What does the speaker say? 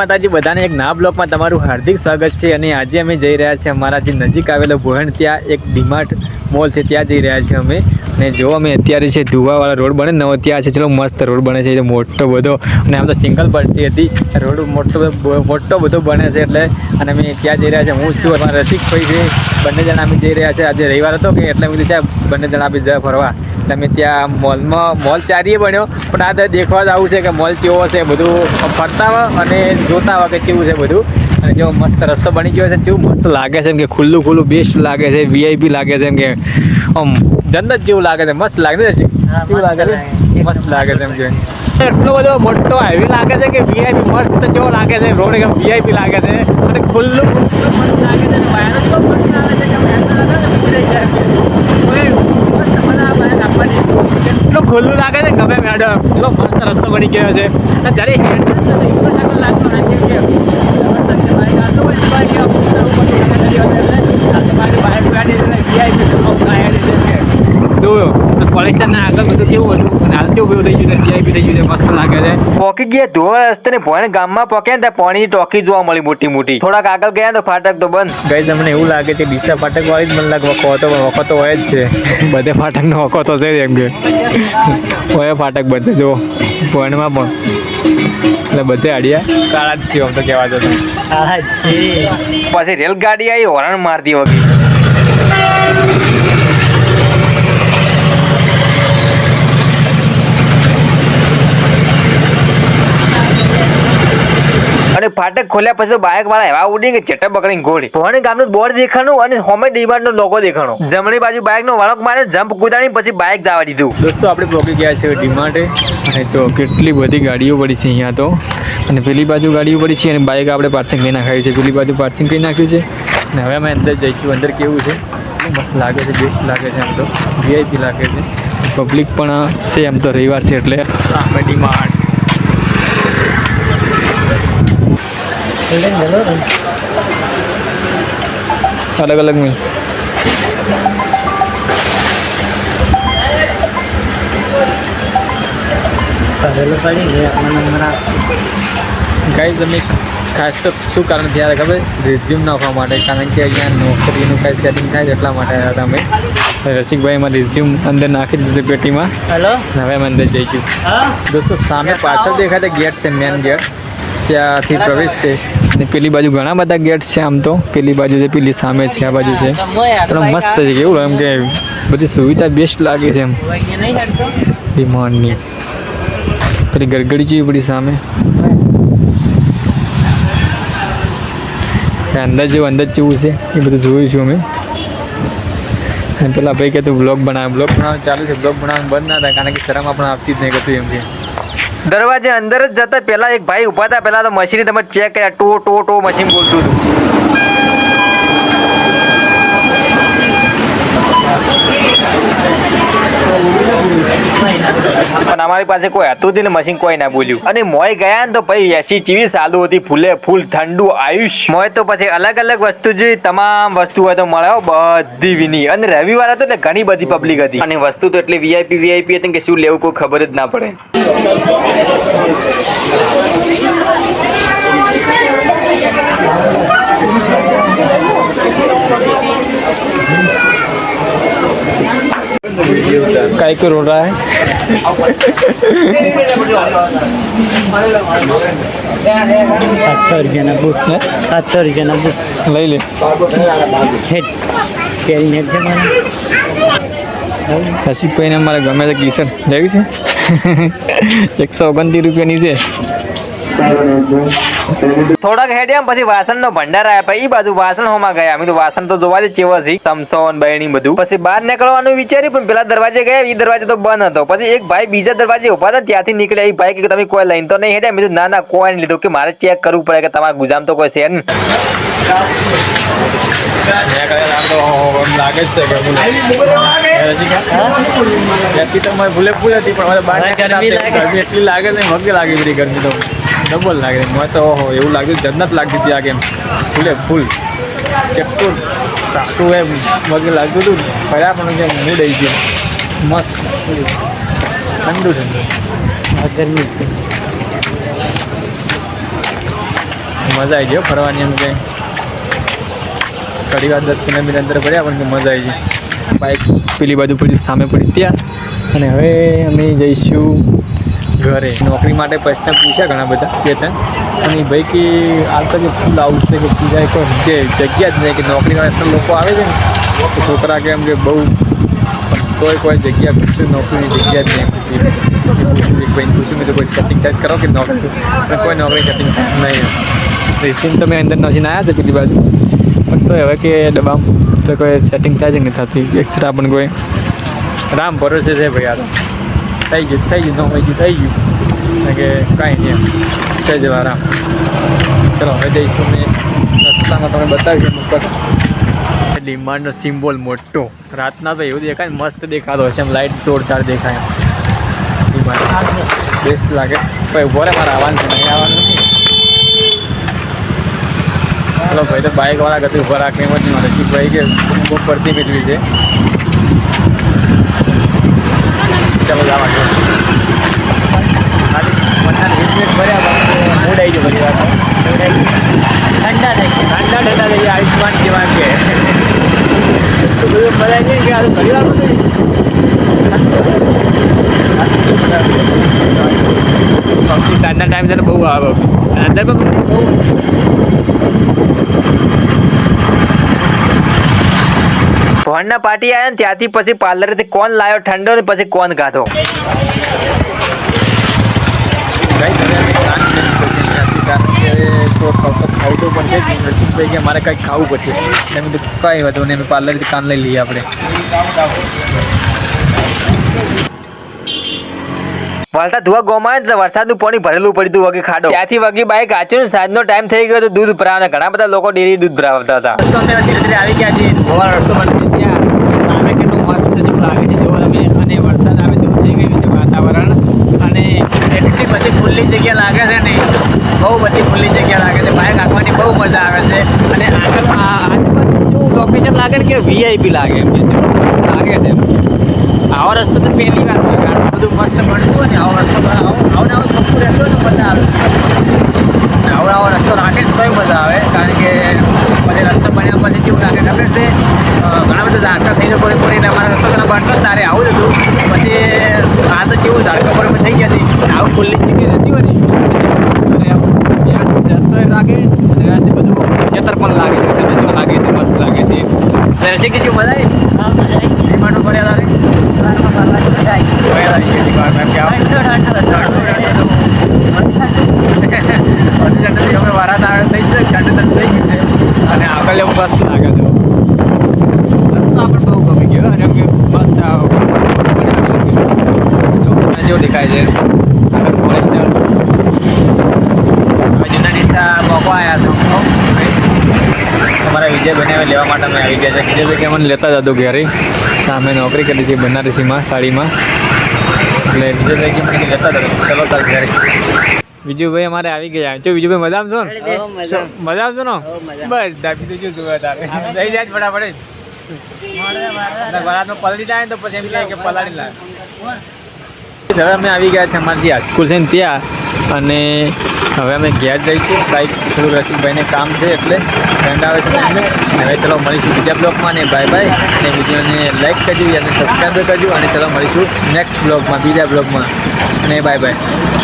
માતાજી, બધાને એક ના બ્લોકમાં તમારું હાર્દિક સ્વાગત છે. અને આજે અમે જઈ રહ્યા છીએ અમારા જે નજીક આવેલો ભોહણ ત્યાં એક ડીમાર્ટ મોલ છે, ત્યાં જઈ રહ્યા છીએ અમે. અને જો અમે અત્યારે છે ધુવાવાળા રોડ બને નવો ત્યાં છે, ચલો મસ્ત રોડ બને છે મોટો બધો. અને આમ તો સિંગલ પડતી હતી, રોડ મોટો મોટો બધો બને છે એટલે. અને અમે ત્યાં જઈ રહ્યા છીએ. હું છું, અમારા રસિકભાઈ છે. બંને જણા અમે જઈ રહ્યા છે આજે રવિવાર હતો કે એટલે અમે ત્યાં બંને જણા આપણે જવા ફરવા. અમે ત્યાં મોલમાં મોલ ચારીએ બન્યો. પણ આ દેખવા જ આવું છે કે મોલ કેવો છે બધું ફરતા હોય અને જોતા હોય કે કેવું છે બધું. અને જો મસ્ત રસ્તો બની ગયો છે કેવું મસ્ત લાગે છે એમ કે ખુલ્લું ખુલ્લું બેસ્ટ લાગે છે વીઆઈપી લાગે છે એમ કે આમ જન્નત જેવું લાગે છે. મસ્ત લાગે છે કેવું મસ્ત લાગે છે? મસ્ત લાગે છે એમ કે. એટલો બધો મોટો હાઈવે લાગે છે કે વીઆઈપી મસ્ત જેવો લાગે છે? રોડ એકદમ વીઆઈપી લાગે છે. અને ખુલ્લું ખુલ્લું મસ્ત લાગે છે. અને વાયરસ તો મસ્ત આવે છે. કે વાયર તો લાગે ને ઉતરી જાય છે. ઓય, મસ્ત મને આ વાયર આપવાની. એટલું ખુલ્લું મેડમ એટલો મસ્ત રસ્તો બની ગયો છે. અને જ્યારે હેન્ડ લાગતો નથી કે તો છે છે આગળ બધું કેવું હતું? અને હાલ કેવું થઈ ગયું છે? થઈ ગયું મસ્ત લાગે છે. પોકી ગયા ધોવા રસ્તે ને ભોયણ ગામમાં પોક્યા ને ત્યાં પાણીની ટોકી જોવા મળી મોટી મોટી. થોડાક આગળ ગયા તો ફાટક તો બંધ. ગઈ તમને એવું લાગે કે ડીસા ફાટક વાળી જ મને લાગે વખો હતો પણ વખો તો હોય જ છે. બધે ફાટકનો વખો તો છે જ એમ કે. હોય ફાટક બધે જો. ભણમાં પણ. એટલે બધે અડિયા. કાળા જ છે આમ તો કહેવા જતો. પછી રેલગાડી આવી હોરણ મારતી વગી અને ફાટક ખોલ્યા પછી તો બાઇક વાળા એવા ઉડી કે ચેટા બકડીને ઘોડી. ભોણી ગામનું બોર્ડ દેખાણું અને હોમે ડીમાર્ટ નો લોગો દેખાણો. જમણી બાજુ બાઇક નો વળક મારે જમ્પ કુદાડી પછી બાઇક જવા દીધું. દોસ્તો આપણે પહોંચી ગયા છે ડીમાર્ટે. અને તો કેટલી બધી ગાડીઓ પડી છે અહીંયા તો. અને પેલી બાજુ ગાડીઓ પડી છે અને બાઇક આપણે પાર્સિંગ કરી નાખાયું છે. પેલી બાજુ પાર્સિંગ કરી નાખ્યું છે. અને હવે અમે અંદર જઈશું. અંદર કેવું છે? મસ્ત લાગે છે બેસ્ટ લાગે છે એમ તો. વીઆઈપી લાગે છે. પબ્લિક પણ છે એમ તો રવિવાર છે એટલે. સામે ડીમાર્ટ. અલગ અલગ મિલ ગાઈઝ અમે ખાસ તો શું કારણ હતા ખબર? રિઝ્યુમ નાખવા માટે કારણ કે અહીંયા નોકરીનું કાંઈ સેટિંગ થાય એટલા માટે આવ્યા હતા અમે. રસિકભાઈ એમાં રિઝ્યુમ અંદર નાખી દીધું પેટીમાં. હેલો હવે અમે અંદર જઈશું. દોસ્તો સામે પાછળ દેખાય ગેટ છે મેન ગેટ ત્યાંથી પ્રવેશ છે. અને પેલી બાજુ ઘણા બધા ગેટ છે આમ તો. પેલી બાજુ છે પેલી સામે છે આ બાજુ છે. પણ મસ્ત છે કેવું એમ કે બધી સુવિધા બેસ્ટ લાગે છે એમ. ડિમાન્ડની. પેલી ગરગડી જેવી પડી સામે. અંદર જેવું અંદર જેવું છે. એ બધું જોઈશું અમે. અને પેલા ભાઈ કે તું બ્લોગ બનાવે. બ્લોગ બનાવવાનું ચાલુ છે બ્લોગ બનાવવાનું બંધ ના થાય કારણ કે શરમ આપણે આપતી જ નહીં કરતી એમ છે દરવાજે અંદર જ જતા પહેલા એક ભાઈ ઊભા હતા, પહેલા તો મશીન તમે ચેક કર્યા, ટો ટો ટો મશીન બોલતું હતું. પણ અમારી પાસે કોઈ હતું જ ને મશીન કોઈ ના બોલ્યું. અને મોય ગયા ને તો પછી એસી ચીવી ચાલુ હતી, ફૂલે ફૂલ ઠંડુ આયુષ મોય તો પછી અલગ અલગ વસ્તુ જોઈ, તમામ વસ્તુ હોય તો મળે બધી વિની. અને રવિવાર હતો એટલે ઘણી બધી પબ્લિક હતી. અને વસ્તુ તો એટલી વીઆઈપી વીઆઈપી હતી કે શું લેવું કોઈ ખબર જ ના પડે. काय करून रहा है સાતસો રૂપિયાના બુટ હે? સાતસો રૂપિયાના બુટ લઈ લે હેડ કેરી હેડ છે મને રસિકભાઈને અમારે ગમે તે ટી શર્ટ લેવી છે એકસો ઓગણત્રીસ રૂપિયાની છે થોડાક હેડ્યા પછી વાસણ નો ભંડાર આવ્યા પછી એ બાજુ વાસણ હોમાં ગયા. અમે તો વાસણ તો જોવા જ ચેવા છે. સમસોન બહેણી બધું. પછી બહાર નીકળવાનું વિચાર્યું પણ પેલા દરવાજે ગયા એ દરવાજે તો બંધ હતો. પછી એક ભાઈ બીજા દરવાજે ઊભા હતા ત્યાંથી નીકળ્યા. એ ભાઈ કે તમે કોઈ લઈને તો નહીં હેડ્યા? મેં તો ના ના કોઈ નહીં લીધું. કે મારે ચેક કરવું પડે કે તમારા ગુજામ તો કોઈ છે ને લાગે છે ભૂલે. હતી પણ ગરમી લાગે. ગરમી એટલી લાગે ને મગ લાગે બધી ગરમી તો. ડબલ લાગે મને તો ઓહો એવું લાગ્યું જન્નત લાગતી હતી આગે ગેમ ફૂલે ફૂલ ચેપ્ટું સાટું એમ મગ લાગતું હતું. ફર્યા પણ જેમ મૂડ આવી ગયો. મસ્ત. ઠંડુ ઠંડુ આ ગરમી મજા આવી ગયો ફરવાની એમ કંઈ. ઘડી વાર દસ કિલોમીટર અંદર ફર્યા પણ મજા આવી ગઈ. બાઇક પેલી બાજુ પડી સામે પડી ત્યાં. અને હવે અમે જઈશું ઘરે. નોકરી માટે પ્રશ્ન પૂછ્યા ઘણા બધા બે ત્રણ અને ભાઈ કે હાલ તો કે ફૂલ આવશે કે પૂજા કોઈ કે જગ્યા જ નહીં, કે નોકરી કરવા એટલા લોકો આવે છે ને. તો છોકરા કે એમ કે બહુ, પણ તોય કોઈ જગ્યા પૂછ્યું નોકરીની જગ્યા જ નહીં પૂછી. એક ભાઈને પૂછ્યું મેં તો કોઈ સેટિંગ સેટ કરો કે નોકરી? પણ કોઈ નોકરી સેટિંગ નહીં. રેસીમ તો મેં અંદર નથી આવ્યા છે પેલી બાજુ. પણ તો હવે કે ડબ્બામ તો કોઈ સેટિંગ થાય છે નહીં થતી. એક્સ્ટ્રા પણ કોઈ. રામ ભરોસે છે ભાઈ આ તો. થઈ ગયું થઈ ગયું, ન હોય ગયું થઈ ગયું. કે કાંઈ નહીં થઈ જવા રામ. ચલો, હવે જઈશું મેં રસ્તામાં તમે બતાવીશું ઉપર ડિમાન્ડનો સિમ્બોલ મોટો. રાતના તો એવું દેખાય મસ્ત દેખાતો હશે એમ લાઇટ જોરદાર દેખાય ડિમાન્ડ બેસ્ટ લાગે. ભાઈ, ઊભો રે, મારે આવવાનું છે, નહીં આવવાનું ચલો, ભાઈ, તો બાઇકવાળા ગતિ ઊભા રાખે એમ જ નહીં. મારે ભાઈ કે બહુ પડતી મેળવી છે. ચાલો, જવા દો ખાલી પચાસ વીસ મિનિટ ભર્યા પણ મૂડ આવી ગયો બધી વાત ઠંડા થઈ ગયા ઠંડા ઠંડા થઈ ગયા આયુષ્માન જેવા કે તો બધું ભરાય છે કે આ તો ઘણી વાર પક્ષી ટાઈમ તને બહુ આવે. અંદર પણ બહુ ભણના પાર્ટી આવ્યા ને ત્યાંથી પછી પાર્લરથી કોણ લાવ્યો ઠંડો ને પછી કોણ ગાધો? તો ખાવ તો પડશે જ કે કંઈક ખાવું પડશે એટલે મેં કીધું કાંઈ વાંધો નહીં અમે પાર્લરથી કાન લઈ લઈએ આપણે. વળતા ધુવા ગોમાં ને વરસાદનું પાણી ભરેલું પડ્યું વગી ખાડો. ત્યાંથી વગી બાઈક આચ્યું ને સાંજનો ટાઈમ થઈ ગયો તો દૂધ ભરાવવાના ઘણા બધા લોકો ડેરી દૂધ ભરાવતા હતા. આવી ગયા છીએ. ગોવા રસ્તો બની ત્યાં સામે કેટલું મસ્ત જેવું લાગે છે જોવો અને વરસાદ આવે તેવું થઈ ગયું છે વાતાવરણ. અને એટલી બધી ખુલ્લી જગ્યા લાગે છે ને બહુ બધી ખુલ્લી જગ્યા લાગે છે. બાઇક હાંકવાની બહુ મજા આવે છે. અને આગળ આજુબાજુ લોકેશન લાગે ને કે વીઆઈપી લાગે એમ લાગે છે. આવો રસ્તો તો પહેલી વાર બધું મસ્ત મળતું હોય ને, આવો રસ્તો આવો. આવો ચોખ્ખું રહેતો ને મજા આવે અને આવો રસ્તો રાખે તો મજા આવે, કારણ કે પછી રસ્તો બન્યા પછી કેવું લાગે. ખબર છે ઘણા બધા ઝાડકા થઈને પડી પડીને અમારા રસ્તો ઘણા બનતો, તારે આવું હતું. પછી આ તો કેવું ઝાડકા પર થઈ ગયા હતી આવું ખુલ્લી જગ્યા રહેતી હોય ને રસ્તો લાગે અને બધું ખેતર પણ લાગે છે લાગે છે, મસ્ત લાગે છે. રસી જે મજા આવી ડિમાન્ડો પડ્યા લાગે પડ્યા લાગે ડિમાન્ડ કે પછી ઠંડી અમે વારાત થઈ છે ઠંડી ઠંડી થઈ છે અને આગળ એવું મસ્ત લાગે છે રસ્તો આપણે બહુ ગમી ગયો અને મસ્ત જેવું દેખાય છે હવે જૂના આવ્યા છે અમારા વિજય હવે લેવા માટે અમે આવી ગયા છે. વિજયભાઈ કે અમને લેતા જ હતો ઘરે. સામે નોકરી કરી છે, બનારસીમાં, સાડીમાં. એટલે વિજયભાઈ કે મને લેતા જ ચલો તાર ઘરે. વિજુભાઈ અમારે આવી ગયા. જો વિજુભાઈ મજામાં છો ને? મજામાં. છો ને બસ દાબી તો શું જોવા તારે? લઈ જાય ફટાફટ વરાતમાં પલળી જાય ને તો પછી એમ કહે કે પલાળી લાવે. હવે અમે આવી ગયા છે અમારી જે હાઈસ્કૂલ છે ત્યાં. અને હવે અમે ઘેર જઈશું. બાઈક થોડું રસિકભાઈને કામ છે એટલે ફ્રેન્ડ આવે છે એમને હવે ચલો મળીશું બીજા બ્લોગમાં અને બાય બાય. અને વિડીયોને લાઈક કરજો અને સબસ્ક્રાઈબ કરજો. અને ચલો મળીશું નેક્સ્ટ બ્લોગમાં, બીજા બ્લોગમાં. અને બાય બાય.